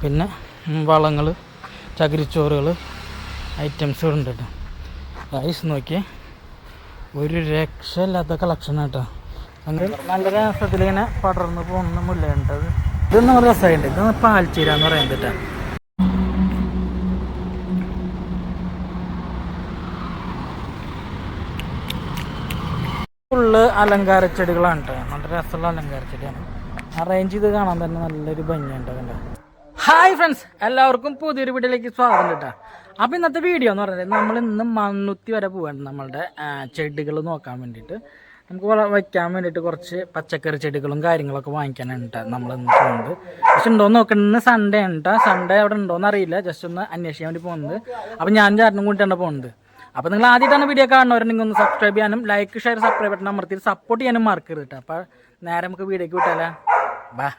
പിന്നെ വളങ്ങൾ ചകിരിച്ചോറുകൾ ഐറ്റംസ് ഉണ്ട് കേട്ടോ. റൈസ് നോക്കിയേ. ഒരു രക്ഷയില്ലാത്ത കളക്ഷൻ കേട്ടോ അങ്ങനെ നല്ല രസത്തിൽ ഇങ്ങനെ പടർന്ന് പോകുന്ന മുല്ലുണ്ട് ഇതൊന്നും രസമായിട്ടുണ്ട് ഇതൊന്ന് പാൽച്ചീര എന്ന് പറയുന്നത് കേട്ടോ. ഫുള്ള് അലങ്കാര ചെടികളാണ് കേട്ടോ. നല്ല രസമുള്ള അലങ്കാര ചെടിയാണ്. അറേഞ്ച് ചെയ്ത് കാണാൻ തന്നെ നല്ലൊരു ഭംഗിയുണ്ട് കണ്ടോ ഹായ് ഫ്രണ്ട്സ് എല്ലാവർക്കും പുതിയൊരു വീഡിയോയിലേക്ക് സ്വാഗതം കേട്ടോ അപ്പോൾ ഇന്നത്തെ വീഡിയോ എന്ന് പറഞ്ഞാൽ നമ്മൾ ഇന്ന് മണ്ണുത്തി വരെ പോവാണ് നമ്മളുടെ ചെടികൾ നോക്കാൻ വേണ്ടിയിട്ട്. നമുക്ക് വയ്ക്കാൻ വേണ്ടിയിട്ട് കുറച്ച് പച്ചക്കറി ചെടികളും കാര്യങ്ങളൊക്കെ വാങ്ങിക്കാനാണ് കേട്ടോ നമ്മൾ ഇന്ന് പോകുന്നത്. പക്ഷെ ഉണ്ടോ നോക്കണം ഇന്ന് സൺഡേ കേട്ടോ സൺഡേ അവിടെ ഉണ്ടോയെന്ന് അറിയില്ല. ജസ്റ്റ് ഒന്ന് അന്വേഷിക്കാൻ വേണ്ടി പോകുന്നത്. അപ്പോൾ ഞാൻ ചേട്ടനും കൂട്ടിയാണ് പോകുന്നത്. അപ്പോൾ നിങ്ങൾ ആദ്യമായിട്ടാണ് വീഡിയോ കാണുന്നവരുണ്ടെങ്കിൽ ഒന്ന് സബ്സ്ക്രൈബ് ചെയ്യാനും ലൈക്ക് ഷെയർ സബ്സ്ക്രൈബ് ബട്ടൺ അമർത്തി സപ്പോർട്ട് ചെയ്യാനും മറക്കരുത് കേട്ടോ അപ്പോൾ നേരെ നമുക്ക് വീഡിയോയ്ക്ക് വിട്ടാലോ? ബാ.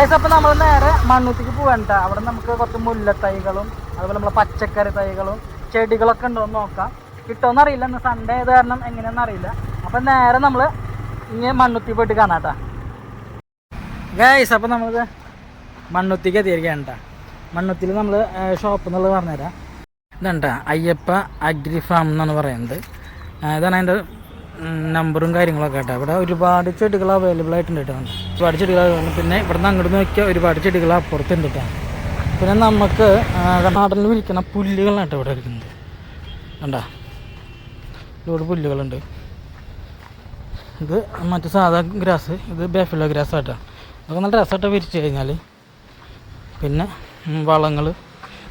ഗൈസ് അപ്പോൾ നമ്മൾ നേരെ മണ്ണൂത്തിക്ക് പോകണ്ട അവിടെ നമുക്ക് കുറച്ച് മുല്ലത്തൈകളും അതുപോലെ നമ്മളെ പച്ചക്കറി തൈകളും ചെടികളൊക്കെ ഉണ്ടോ എന്ന് നോക്കാം. കിട്ടുമെന്ന് അറിയില്ല. ഇന്ന് സൺഡേ കാരണം എങ്ങനെയാണെന്ന് അറിയില്ല. അപ്പം നേരെ നമ്മൾ ഇങ്ങനെ മണ്ണുത്തി പോയിട്ട് കാണാട്ടാ ഗൈസ് അപ്പോൾ നമ്മൾ മണ്ണുത്തിക്ക് എത്തിയിരിക്കുകയാണ് കേട്ടോ മണ്ണുത്തിയിൽ നമ്മൾ ഷോപ്പ് എന്നുള്ളത് പറഞ്ഞുതരാം. ഇതണ്ട അയ്യപ്പ അഗ്രി ഫാം എന്നാണ് പറയുന്നത്. ഇതാണ് അതിന്റെ നമ്പറും കാര്യങ്ങളൊക്കെ കേട്ടോ. ഇവിടെ ഒരുപാട് ചെടികൾ അവൈലബിൾ ആയിട്ടുണ്ട് കേട്ടോ. ഒരുപാട് ചെടികൾ പിന്നെ ഇവിടുന്ന് അങ്ങോട്ട് നോക്കിയാൽ ഒരുപാട് ചെടികൾ അപ്പുറത്തുണ്ട് കേട്ടോ. പിന്നെ നമുക്ക് നാടനിൽ വിരിക്കുന്ന പുല്ലുകളാണ് കേട്ടോ ഇവിടെ ഇരിക്കുന്നത് കണ്ടാ? ഒരുപാട് പുല്ലുകളുണ്ട്. ഇത് മറ്റു സാധാ ഗ്രാസ് ഇത് ബേഫിലോ ഗ്രാസ് ആട്ടോ അതൊക്കെ നല്ല രസമായിട്ട് വിരിച്ചു കഴിഞ്ഞാൽ പിന്നെ വളങ്ങൾ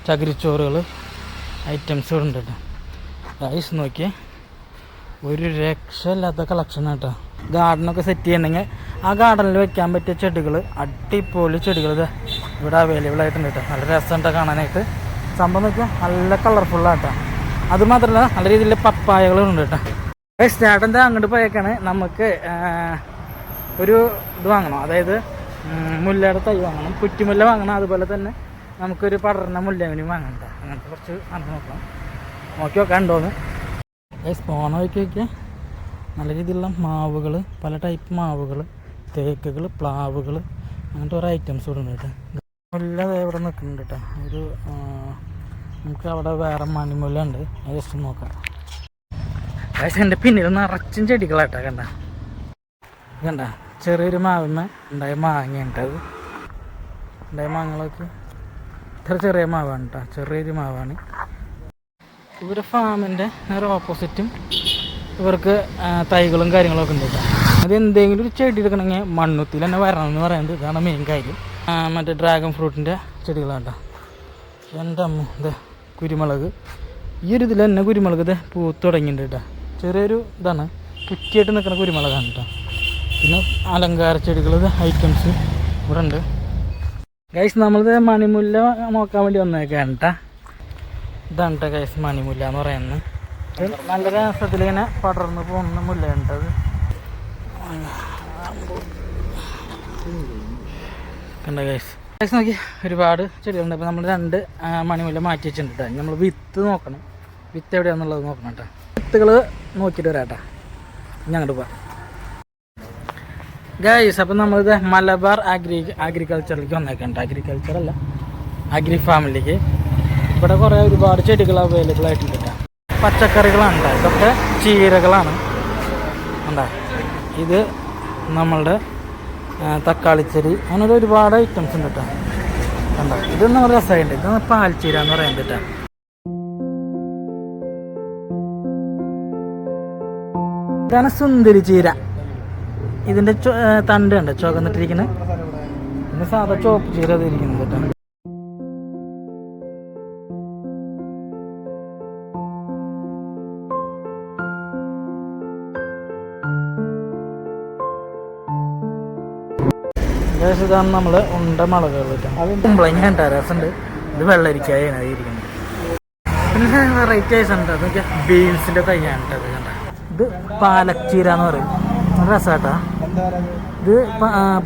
ചകിരിച്ചോറുകൾ ഐറ്റംസുകളുണ്ട് കേട്ടോ. റൈസ് നോക്കിയേ. ഒരു രക്ഷയില്ലാത്ത കളക്ഷൻ കേട്ടോ ഗാർഡനൊക്കെ സെറ്റ് ചെയ്യണമെങ്കിൽ ആ ഗാർഡനിൽ വെക്കാൻ പറ്റിയ ചെടികൾ അടിപൊളി ചെടികൾ ഇവിടെ അവൈലബിൾ ആയിട്ടുണ്ട് കേട്ടോ നല്ല രസമുണ്ട് കാണാനായിട്ട്. സംഭവം നോക്കിയാൽ നല്ല കളർഫുള്ളാട്ടോ അത് മാത്രമല്ല നല്ല രീതിയിൽ പപ്പായകളുണ്ട് കേട്ടോ ചേട്ടന്റെ അങ്ങോട്ട് പോയേക്കാണ്. നമുക്ക് ഒരു ഇത് വാങ്ങണം. അതായത് മുല്ലയുടെ തൈ വാങ്ങണം. കുറ്റിമുല്ല വാങ്ങണം. അതുപോലെ തന്നെ നമുക്കൊരു പടർന്ന മുല്ലവിനും വാങ്ങണം ട്ടോ. അങ്ങനത്തെ കുറച്ച് കണ്ടു നോക്കണം. നോക്കി നോക്കാൻ ഉണ്ടോന്ന് ഗൈസ് പോണ വഴിക്കൊക്കെ നല്ല രീതിയിലുള്ള മാവുകൾ പല ടൈപ്പ് മാവുകൾ തേക്കുകൾ പ്ലാവുകൾ അങ്ങനത്തെ ഓരോ ഐറ്റംസ് ഇവിടെ ഉണ്ട് കേട്ടോ. മുല്ല ദേ ഇവിടെ നിൽക്കുന്നുണ്ട് കേട്ടോ. ഒരു നമുക്ക് അവിടെ വേറെ മണിമുല്ല ഉണ്ട്. അത് ജസ്റ്റ് നോക്കാം. ഗൈസ് എന്റെ പിന്നിൽ നിറച്ചും ചെടികളാട്ടോ കണ്ട. കണ്ട ചെറിയൊരു മാവിന്മ ഉണ്ടായ മാങ്ങയുണ്ട് അത്. ഉണ്ടായ മാങ്ങകളൊക്കെ ഇത്ര ചെറിയ മാവാണ് കേട്ടോ. ചെറിയൊരു മാവാണ്. ഇവരുടെ ഫാമിന്റെ നേരെ ഓപ്പോസിറ്റും ഇവർക്ക് തൈകളും കാര്യങ്ങളൊക്കെ ഉണ്ട് അത് എന്തെങ്കിലും ഒരു ചെടി എടുക്കണമെങ്കിൽ മണ്ണുത്തിൽ തന്നെ വരണം എന്ന് പറയുന്നത് ഇതാണ് മെയിൻ കാര്യം. മറ്റേ ഡ്രാഗൺ ഫ്രൂട്ടിന്റെ ചെടികളാണ് കേട്ടോ. എന്റെ അമ്മ ഇത് കുരുമുളക്. ഈ ഒരു ഇതിൽ തന്നെ കുരുമുളക് ഇത് പൂത്ത് തുടങ്ങിയിട്ടുണ്ട് കേട്ടോ. ചെറിയൊരു ഇതാണ് കുറ്റിയായിട്ട് നിൽക്കുന്ന കുരുമുളകാണ് കേട്ടോ. പിന്നെ അലങ്കാര ചെടികൾ ഐറ്റംസ് ഇവിടെ ഉണ്ട്. ഗൈസ് നമ്മളിത് മണിമുല്ല നോക്കാൻ വേണ്ടി വന്നേക്കാണ് കേട്ടോ. ഇതാണ് കേട്ടോ ഗൈസ് മണിമുല്ല എന്ന് പറയുന്നത്. നല്ല രസത്തിൽ ഇങ്ങനെ പടർന്ന് പോകുന്ന മുല്ലയുണ്ട് അത്. കണ്ട ഗൈസ് ഗൈസ് നോക്കി ഒരുപാട് ചെടികളുണ്ട്. അപ്പോൾ നമ്മൾ രണ്ട് മണിമുല്ല മാറ്റി വെച്ചിട്ടുണ്ട് കേട്ടോ നമ്മൾ വിത്ത് നോക്കണം. വിത്ത് എവിടെയാണെന്നുള്ളത് നോക്കണം കേട്ടോ വിത്തുകൾ നോക്കിയിട്ട് വരാം കേട്ടോ ഇനി അങ്ങോട്ട് പോവാം. ഗൈസ് അപ്പം നമ്മളിത് മലബാർ അഗ്രി അഗ്രികൾച്ചറിലേക്ക് വന്നേക്കണ്ട അഗ്രികൾച്ചർ അല്ല അഗ്രി ഫാമിലിക്ക് ഇവിടെ കുറേ ഒരുപാട് ചെടികൾ അവൈലബിൾ ആയിട്ടുണ്ട് പച്ചക്കറികളാണ്. ഇതൊക്കെ ചീരകളാണ്. ഉണ്ടാ ഇത് നമ്മളുടെ തക്കാളിച്ചെടി അങ്ങനെ ഒരുപാട് ഐറ്റംസ് ഉണ്ട് കേട്ടോ. കണ്ട? ഇതൊന്നും ഒരു ഇത് പാൽച്ചീര എന്ന് പറയുന്നത് കേട്ടോ. ഇതാണ് സുന്ദരി ചീര. ഏ, തണ്ട് ഉണ്ട് ചുവന്നിട്ടിരിക്കുന്നത് പിന്നെ സാധാ ചോപ്പ് ചീര ഇരിക്കുന്നത് കേട്ടോ. ഏകദേശം ഇതാണ് നമ്മൾ ഉണ്ട മുളകുകൾ അത് കുമ്പളങ്ങ ഉണ്ട്. രസമുണ്ട് ഇത് വെള്ളരിക്കായാണ് ഇരിക്കുന്നത്. പിന്നെ വെറൈറ്റി ഉണ്ട് അതൊക്കെ ബീൻസിന്റെ തൈയാണ് കേട്ടോ ഇത് കണ്ട. ഇത് പാലച്ചീര എന്ന് പറയും. നല്ല രസമാട്ടാ ഇത്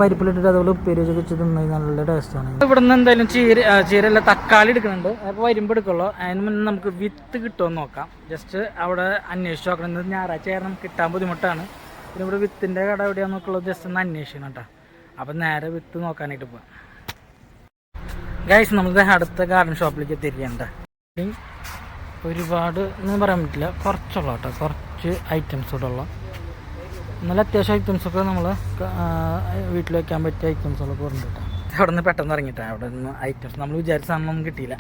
പരിപ്പിലിട്ടിട്ട് അതുപോലെ ഉപ്പേരി വെച്ച് തിന്നത് നല്ല ടേസ്റ്റാണ് ഇവിടുന്ന് എന്തായാലും ചീര ചീരല്ല തക്കാളി എടുക്കുന്നുണ്ട്. അപ്പോൾ വരുമ്പോൾ എടുക്കുള്ളൂ. അതിന് മുന്നേ നമുക്ക് വിത്ത് കിട്ടുമെന്ന് നോക്കാം. ജസ്റ്റ് അവിടെ അന്വേഷിച്ച് നോക്കണം. ഞായറാഴ്ച കാരണം കിട്ടാൻ ബുദ്ധിമുട്ടാണ്. പിന്നെ ഇവിടെ വിത്തിന്റെ കട എവിടെയാണെന്നൊക്കെയുള്ളത് ജസ്റ്റ് ഒന്ന് അന്വേഷിക്കണം കേട്ടോ. അപ്പം നേരെ വിത്ത് നോക്കാനായിട്ട് പോവാം. ഗൈസ് നമ്മൾ അടുത്ത ഗാർഡൻ ഷോപ്പിലേക്ക് എത്തിയിരിക്കണ്ട ഒരുപാട് ഒന്നും പറയാൻ പറ്റില്ല. കുറച്ചുള്ള കേട്ടോ. കുറച്ച് ഐറ്റംസ് കൂടെ ഉള്ള. നല്ല അത്യാവശ്യം ഐറ്റംസ് ഒക്കെ നമ്മൾ വീട്ടിൽ വെക്കാൻ പറ്റിയ ഐറ്റംസുകളൊക്കെ ഉണ്ട് കേട്ടോ. അവിടെ നിന്ന് പെട്ടെന്ന് ഇറങ്ങിയിട്ടാണ് അവിടെ നിന്ന് ഐറ്റംസ് നമ്മൾ വിചാരിച്ച സാധനം കിട്ടിയില്ല.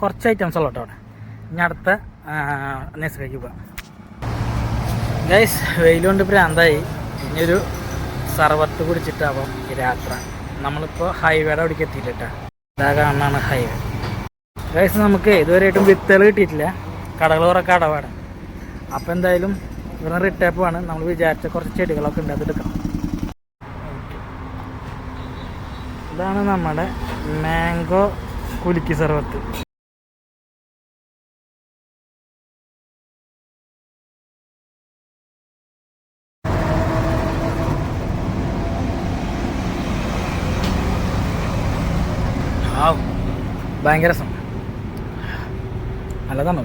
കുറച്ച് ഐറ്റംസ് ഉള്ള കേട്ടോ അവിടെ. ഇനി അടുത്ത നെസ്റ്റിലേക്ക് പോവാം. ഗൈസ് വെയിലുകൊണ്ട് ഭ്രാന്തായി ഇനിയൊരു സർവത്ത് കുടിച്ചിട്ടാവാം. ഈ രാത്ര നമ്മളിപ്പോൾ ഹൈവേയുടെ അവിടേക്ക് എത്തിയിട്ടാ ഇതാ കാണാണ് ഹൈവേ ഗൈസ് നമുക്ക് ഇതുവരെയായിട്ടും വിത്തുകൾ കിട്ടിയിട്ടില്ല. കടകൾ കുറേ കടവാണ്. അപ്പോൾ എന്തായാലും ഇവിടെ റിട്ടേപ്പാണ് നമ്മൾ വിചാരിച്ച കുറച്ച് ചെടികളൊക്കെ ഉണ്ട് അതെടുക്കാം ഇതാണ് നമ്മുടെ മാംഗോ കുലുക്കി സർവത്ത്. ആവും. ഭയങ്കര രസം നല്ലതാണ്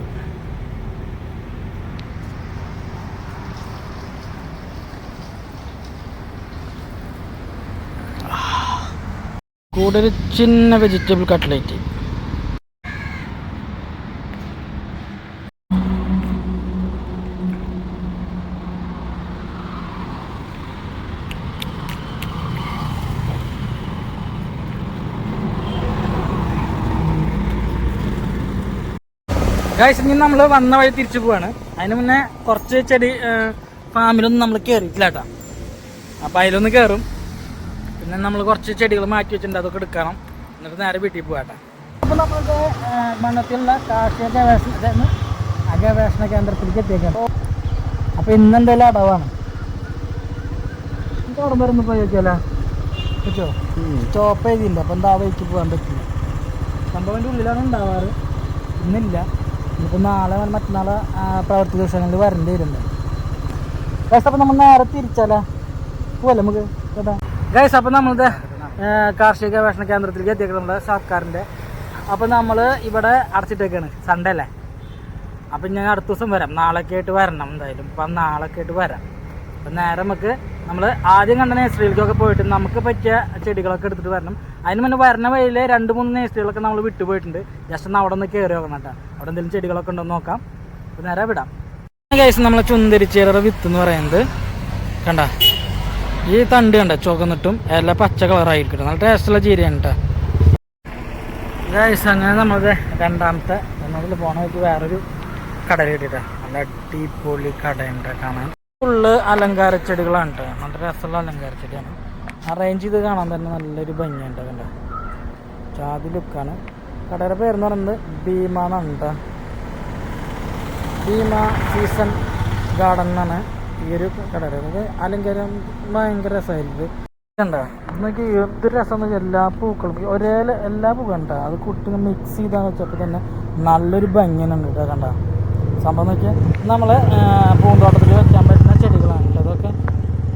കൂടുതൽ ചിന്ന വെജിറ്റബിൾ കട്ട്ലേറ്റ് ഗൈസ് ഇനി നമ്മൾ വന്ന വഴി തിരിച്ചു പോവാണ്. അതിന് മുന്നേ കുറച്ച് ചെടി ഫാമിലൊന്നും നമ്മൾ കയറിയിട്ടില്ല കേട്ടോ. അപ്പം അതിലൊന്ന് കയറും പിന്നെ നമ്മൾ കുറച്ച് ചെടികൾ മാറ്റി വെച്ചിട്ടുണ്ട് അതൊക്കെ എടുക്കണം. എന്നിട്ട് നേരെ വീട്ടിൽ പോകാട്ടെ അപ്പോൾ നമ്മൾക്ക് മണ്ണത്തിലുള്ള കാർഷിക ഗവേഷണ ഗവേഷണ കേന്ദ്രത്തിലേക്ക് എത്തിയേക്കാം അപ്പോൾ ഇന്ന് അടവാണ്. അവിടെ വരെ ഒന്ന് പോയി നോക്കിയാലോ പറ്റോ സ്റ്റോപ്പ് ചെയ്തില്ല അപ്പോൾ എന്താ വഴിക്ക് പോകാൻ പറ്റില്ല. സംഭവന്റെ ഉള്ളിലാണ് ഉണ്ടാവാറ്. ഇന്നില്ല. ഇന്നിപ്പോൾ നാളെ മറ്റന്നാളെ പ്രവർത്തി ദിവസങ്ങളിൽ വരേണ്ടി വരുന്നുണ്ട് ഗൈസ് അപ്പോൾ നമ്മൾ നേരെ തിരിച്ചാലേ? പോലെ നമുക്ക്? കേട്ടോ ഗൈസ് അപ്പോൾ നമ്മളിത് കാർഷിക ഗവേഷണ കേന്ദ്രത്തിലേക്ക് എത്തിയത് നമ്മുടെ സർക്കാരിന്റെ. അപ്പോൾ നമ്മൾ ഇവിടെ അടച്ചിട്ടേക്കാണ്. സൺഡേ അല്ലേ? അപ്പം ഞാൻ അടുത്ത ദിവസം വരാം. നാളെയൊക്കെ ആയിട്ട് വരണം എന്തായാലും. അപ്പം നാളെയൊക്കെ ആയിട്ട് വരാം. അപ്പം നേരെ നമുക്ക് നമ്മൾ ആദ്യം കണ്ട നേഴ്സറിയിലേക്കൊക്കെ പോയിട്ട് നമുക്ക് പറ്റിയ ചെടികളൊക്കെ എടുത്തിട്ട് വരണം. അതിന് മുന്നേ വരണ വഴിയിൽ രണ്ട് മൂന്ന് നേഴ്സറികളൊക്കെ നമ്മൾ വിട്ടുപോയിട്ടുണ്ട് ജസ്റ്റ് ഒന്ന് അവിടെ നിന്ന് കയറി നോക്കണം കേട്ടോ. അവിടെ എന്തെങ്കിലും ചെടികളൊക്കെ ഉണ്ടോ നോക്കാം. അപ്പം നേരെ വിടാം. കേസ് നമ്മൾ ചുന്തിരിച്ചേരുടെ വിത്ത് എന്ന് പറയുന്നത് കണ്ട? ഈ തണ്ട് കണ്ട? ചുവന്നിട്ടും എല്ലാം പച്ച കളറായിരിക്കും നല്ല ടേസ്റ്റുള്ള ചീരയാണ് കേട്ടോ. ഗൈസ് അങ്ങനെ നമ്മളത് രണ്ടാമത്തെ പോണ വഴിക്ക് വേറൊരു കടൽ കിട്ടിയിട്ടാ. നല്ല അടിപൊളി കടയുണ്ട് കാണാൻ. ഫുള്ള് അലങ്കാര ചെടികളാണ് കേട്ടോ നല്ല രസമുള്ള അലങ്കാര ചെടിയാണ്. അറേഞ്ച് ചെയ്ത് കാണാൻ തന്നെ നല്ലൊരു ഭംഗിയുണ്ട് കേട്ടോ ജാതി ലുക്കാണ് കടയുടെ പേരെന്ന് പറയുന്നത് ഭീമ എന്നാണ് കേട്ടോ ഭീമ സീസൺ ഗാർഡൻ എന്നാണ് ഈ ഒരു കടയുടെ അലങ്കാരം ഭയങ്കര രസമായിരിക്കും കണ്ടോ? എന്ത് രസം എല്ലാ പൂക്കളും ഒരേ എല്ലാ പൂക്കളും കണ്ട? അത് കുട്ടികൾ മിക്സ് ചെയ്താന്ന് വെച്ചപ്പോൾ തന്നെ നല്ലൊരു ഭംഗിയാണ് കേട്ടോ കണ്ട? സംഭവം നോക്കിയാൽ നമ്മൾ പൂന്തോട്ടം വെക്കാൻ പറ്റുന്ന ചെടികളാണ് കേട്ടോ അതൊക്കെ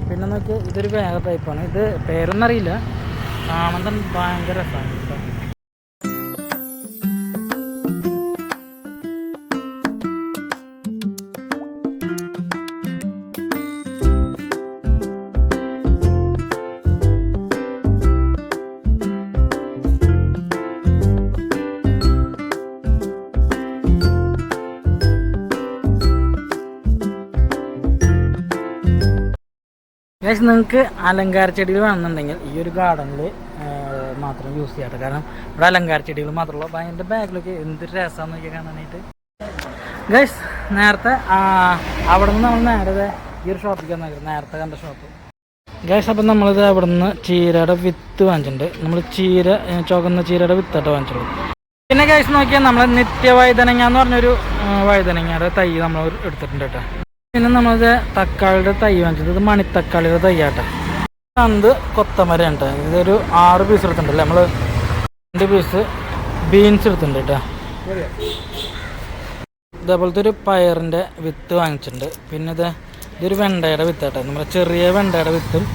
പിന്നെ നോക്കിയാൽ ഇതൊരു വേറെ ടൈപ്പാണ് ഇത് പേരൊന്നും അറിയില്ല കാണാൻ തന്നെ ഭയങ്കര കേട്ടോ ഗൈസ് നിങ്ങൾക്ക് അലങ്കാര ചെടികൾ വേണമെന്നുണ്ടെങ്കിൽ ഈ ഒരു ഗാർഡനിൽ മാത്രം യൂസ് ചെയ്യാട്ടോ. കാരണം ഇവിടെ അലങ്കാര ചെടികൾ മാത്രമല്ല അപ്പോൾ അതിന്റെ ബാഗിലൊക്കെ എന്ത് രസമാണെന്ന് നോക്കി കാണാനായിട്ട്. ഗൈസ് നേരത്തെ അവിടെ നിന്ന് നമ്മൾ നേരത്തെ ഈ ഒരു ഷോപ്പിലേക്ക് വന്നേക്കുന്നത് നേരത്തെ കണ്ട ഷോപ്പ് ഗൈസ് അപ്പം നമ്മളിത് അവിടെ നിന്ന് ചീരയുടെ വിത്ത് വാങ്ങിച്ചിട്ടുണ്ട്. നമ്മൾ ചീര ചുവന്ന ചീരയുടെ വിത്തായിട്ട് വാങ്ങിച്ചിട്ടുള്ളൂ പിന്നെ ഗൈസ് നോക്കിയാൽ നമ്മൾ നിത്യവൈതനങ്ങ എന്ന് പറഞ്ഞൊരു വൈതനങ്ങയുടെ തൈ നമ്മൾ എടുത്തിട്ടുണ്ട് കേട്ടോ. പിന്നെ നമ്മളത് തക്കാളിയുടെ തൈ വാങ്ങിച്ചത്. ഇത് മണിത്തക്കാളിയുടെ തൈയാട്ടോ. അത് കൊത്തമര ഉണ്ട് ഇതൊരു ആറ് പീസ് എടുത്തിട്ടുണ്ടല്ലേ? നമ്മൾ രണ്ട് പീസ് ബീൻസ് എടുത്തിട്ടുണ്ട് കേട്ടോ. ഇതേപോലത്തെ ഒരു പയറിന്റെ വിത്ത് വാങ്ങിച്ചിട്ടുണ്ട്. പിന്നെ ഇത് ഇതൊരു വെണ്ടയുടെ വിത്ത് കേട്ടോ നമ്മുടെ ചെറിയ വെണ്ടയുടെ വിത്തും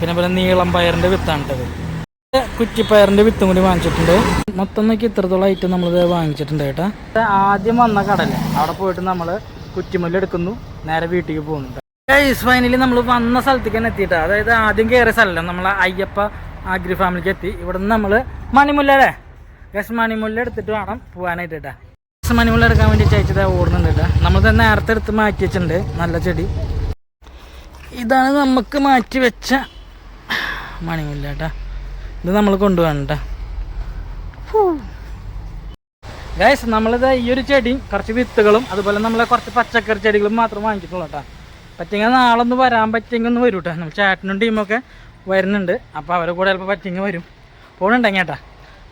പിന്നെ പോലെ നീളം പയറിന്റെ വിത്താണിട്ടത് കുറ്റിപ്പയറിന്റെ വിത്തും കൂടി വാങ്ങിച്ചിട്ടുണ്ട്. മൊത്തം നോക്കി ഇത്രത്തോളം ഐറ്റം നമ്മളിത് വാങ്ങിച്ചിട്ടുണ്ട് കേട്ടോ. ആദ്യം വന്ന കടൽ. അവിടെ പോയിട്ട് നമ്മൾ കുറ്റിമുല്ല എടുക്കുന്നു. നേരെ വീട്ടിലേക്ക് പോകുന്നുണ്ട്. ഫൈനലി നമ്മൾ വന്ന സ്ഥലത്തേക്ക് തന്നെ എത്തിയിട്ട്. അതായത് ആദ്യം കയറിയ സ്ഥലമല്ല നമ്മൾ അയ്യപ്പ ആഗ്രി ഫാമിലിക്ക് എത്തി. ഇവിടെ നിന്ന് നമ്മൾ മണിമുല്ല അല്ലേ? ഗസ് മണിമുല്ല എടുത്തിട്ട് വേണം പോകാനായിട്ട് കേട്ടാ. ഗസ് മണിമുല്ല എടുക്കാൻ വേണ്ടി ചേച്ചത് ഓടുന്നുണ്ട് കേട്ടാ. നമ്മൾ നേരത്തെ എടുത്ത് മാറ്റി വെച്ചിട്ടുണ്ട്. നല്ല ചെടി. ഇതാണ് നമുക്ക് മാറ്റി വെച്ച മണിമുല്ല കേട്ടാ. ഇത് നമ്മൾ കൊണ്ടുപോകണം കേട്ടാ. ഗൈസ് നമ്മളിത് ഈ ഒരു ചെടി കുറച്ച് വിത്തുകളും അതുപോലെ നമ്മളെ കുറച്ച് പച്ചക്കറി ചെടികളും മാത്രം വാങ്ങിച്ചിട്ടുള്ളൂ കേട്ടോ. പറ്റിങ്ങ നാളെ ഒന്ന് വരാൻ പറ്റിയെങ്കിൽ ഒന്ന് വരും കേട്ടോ. നമ്മൾ ചേട്ടനും ടീമൊക്കെ വരുന്നുണ്ട്. അപ്പോൾ അവരെ കൂടെ ചിലപ്പോൾ പറ്റിങ്ങ വരും. പോകണുണ്ടെങ്കിൽ കേട്ടാ.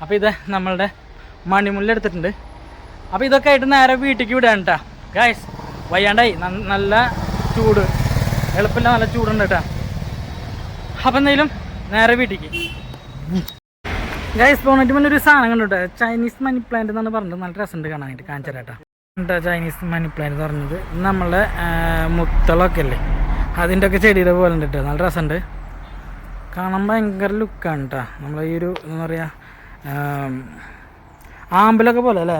അപ്പോൾ ഇത് നമ്മളുടെ മണിമുല്ല എടുത്തിട്ടുണ്ട്. അപ്പോൾ ഇതൊക്കെ ആയിട്ട് നേരെ വീട്ടിലേക്ക് വിടാൻ കേട്ടാ. ഗൈസ് വയ്യാണ്ടായി. നല്ല ചൂട്. എളുപ്പമില്ല നല്ല ചൂടുണ്ട് കേട്ടാ. അപ്പം എന്തെങ്കിലും നേരെ വീട്ടിലേക്ക്. ഗൈസ് പോണിട്ട് മുന്നേ ഒരു സാധനം കണ്ടുട്ടോ ചൈനീസ് മണി പ്ലാന്റ് എന്നാണ് പറഞ്ഞത്. നല്ല രസമുണ്ട് കാണാനായിട്ട്. കാണിച്ചേട്ടാ കണ്ടോ ചൈനീസ് മണി പ്ലാന്റ് എന്ന് പറഞ്ഞത്. നമ്മളെ മുത്തളൊക്കെ അല്ലേ? അതിന്റെ ഒക്കെ ചെടിയുടെ പോലെ ഉണ്ട് നല്ല രസമുണ്ട്. കാണാൻ ഭയങ്കര ലുക്കാണ് കേട്ടോ നമ്മളെ ഈ ഒരു എന്താ പറയുക ആമ്പലൊക്കെ പോലെ അല്ലേ?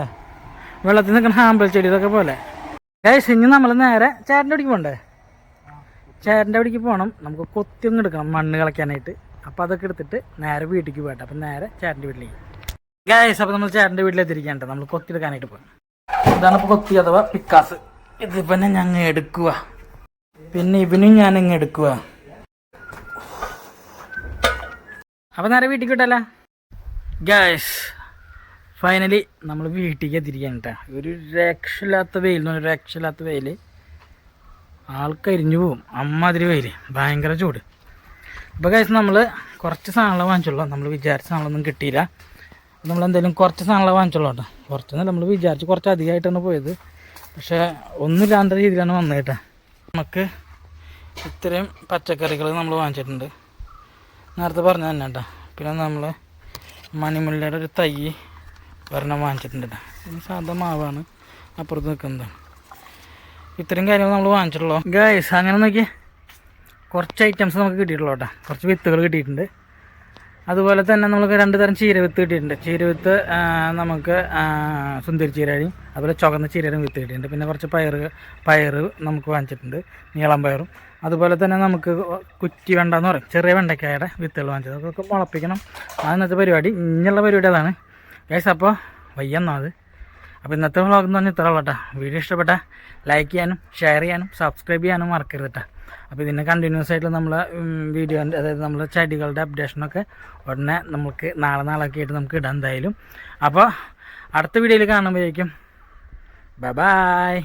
വെള്ളത്തിൽ നിൽക്കുന്ന ആമ്പൽ ചെടികളൊക്കെ പോലെ. ഗൈസ് ഇനി നമ്മൾ നേരെ ചേട്ടന്റെ അവിടേക്ക് പോകണ്ടേ ചേട്ടന്റെ അവിടേക്ക് പോകണം നമുക്ക് കൊത്തി ഒന്ന് എടുക്കണം മണ്ണ് കളയ്ക്കാനായിട്ട്. അപ്പോൾ അതൊക്കെ എടുത്തിട്ട് നേരെ വീട്ടിലേക്ക് പോകട്ടെ അപ്പം നേരെ ചേട്ടന്റെ വീട്ടിലേക്ക്. ഗായസ് അപ്പോൾ നമ്മൾ ചേട്ടന്റെ വീട്ടിലെത്തിരിക്കണ്ട നമ്മൾ കൊത്തി എടുക്കാനായിട്ട് പോകും ഇതാണ് ഇപ്പോൾ കൊത്തി അഥവാ പിക്കാസ്. ഇത് തന്നെ ഞങ്ങൾ എടുക്കുക പിന്നെ ഇവനും ഞാൻ ഇങ്ങ് എടുക്കുക അപ്പോൾ നേരെ വീട്ടിലേക്ക് കിട്ടല്ല ഗായസ് ഫൈനലി നമ്മൾ വീട്ടിലേക്ക് എത്തിരിക്കാൻ ഒരു രക്ഷയില്ലാത്ത വെയിൽ എന്ന് പറഞ്ഞാൽ രക്ഷയില്ലാത്ത വെയിൽ ആൾക്കരിഞ്ഞു പോവും. അമ്മാതിരി വെയിൽ ഭയങ്കര ചൂട്. ഇപ്പോൾ കഴിച്ച് നമ്മൾ കുറച്ച് സാധനങ്ങൾ വാങ്ങിച്ചുള്ളൂ. നമ്മൾ വിചാരിച്ച സാധനങ്ങളൊന്നും കിട്ടിയില്ല. നമ്മൾ എന്തെങ്കിലും കുറച്ച് സാധനങ്ങൾ വാങ്ങിച്ചുള്ളൂ കേട്ടോ. കുറച്ചൊന്നും നമ്മൾ വിചാരിച്ച് കുറച്ച് അധികമായിട്ടാണ് പോയത്. പക്ഷേ ഒന്നുമില്ലാത്ത രീതിയിലാണ് വന്നത് കേട്ടോ നമുക്ക് ഇത്രയും പച്ചക്കറികൾ നമ്മൾ വാങ്ങിച്ചിട്ടുണ്ട്. നേരത്തെ പറഞ്ഞ തന്നെ കേട്ടോ. പിന്നെ നമ്മൾ മണിമുല്ലയുടെ ഒരു തൈ ഒരെണ്ണം വാങ്ങിച്ചിട്ടുണ്ട് കേട്ടോ. ഇത് സാധാ മാവാണ് അപ്പുറത്ത് നിൽക്കുന്നത്. ഇത്രയും കാര്യങ്ങൾ നമ്മൾ വാങ്ങിച്ചിട്ടുള്ളൂ. ഗൈസ് അങ്ങനെ നോക്കി കുറച്ച് ഐറ്റംസ് നമുക്ക് കിട്ടിയിട്ടുള്ളൂ കേട്ടോ. കുറച്ച് വിത്തുകൾ കിട്ടിയിട്ടുണ്ട്. അതുപോലെ തന്നെ നമുക്ക് രണ്ട് തരം ചീര വിത്ത് കിട്ടിയിട്ടുണ്ട്. ചീര വിത്ത് നമുക്ക് സുന്ദരി ചീരയും അതുപോലെ ചുവന്ന ചീരയും വിത്ത് കിട്ടിയിട്ടുണ്ട്. പിന്നെ കുറച്ച് പയർ പയർ നമുക്ക് വാങ്ങിച്ചിട്ടുണ്ട്. നീളം പയറും. അതുപോലെ തന്നെ നമുക്ക് കുറ്റി വെണ്ട എന്ന് പറയും. ചെറിയ വെണ്ടയ്ക്കായുടെ വിത്തുകൾ വാങ്ങിച്ചത്. അതൊക്കെ മുളപ്പിക്കണം. അത് ഇന്നത്തെ പരിപാടി. ഇങ്ങനെയുള്ള പരിപാടി അതാണ്. ഗൈസ് അപ്പോൾ വയ്യെന്നാ അത്. അപ്പോൾ ഇന്നത്തെ വ്ളോഗ് എന്ന് പറഞ്ഞാൽ ഇത്ര ഉള്ളൂ കേട്ടോ. വീഡിയോ ഇഷ്ടപ്പെട്ട ലൈക്ക് ചെയ്യാനും ഷെയർ ചെയ്യാനും സബ്സ്ക്രൈബ് ചെയ്യാനും മറക്കരുത് കേട്ടോ. അപ്പോൾ ഇതിനെ കണ്ടിന്യൂസ് ആയിട്ട് നമ്മൾ വീഡിയോ അതായത് നമ്മൾ ചെടികളുടെ അപ്ഡേഷനൊക്കെ ഉടനെ നമുക്ക് നാളെ നാളൊക്കെ ആയിട്ട് നമുക്ക് ഇടാം എന്തായാലും. അപ്പോൾ അടുത്ത വീഡിയോയിൽ കാണുമ്പോഴേക്കും. Bye bye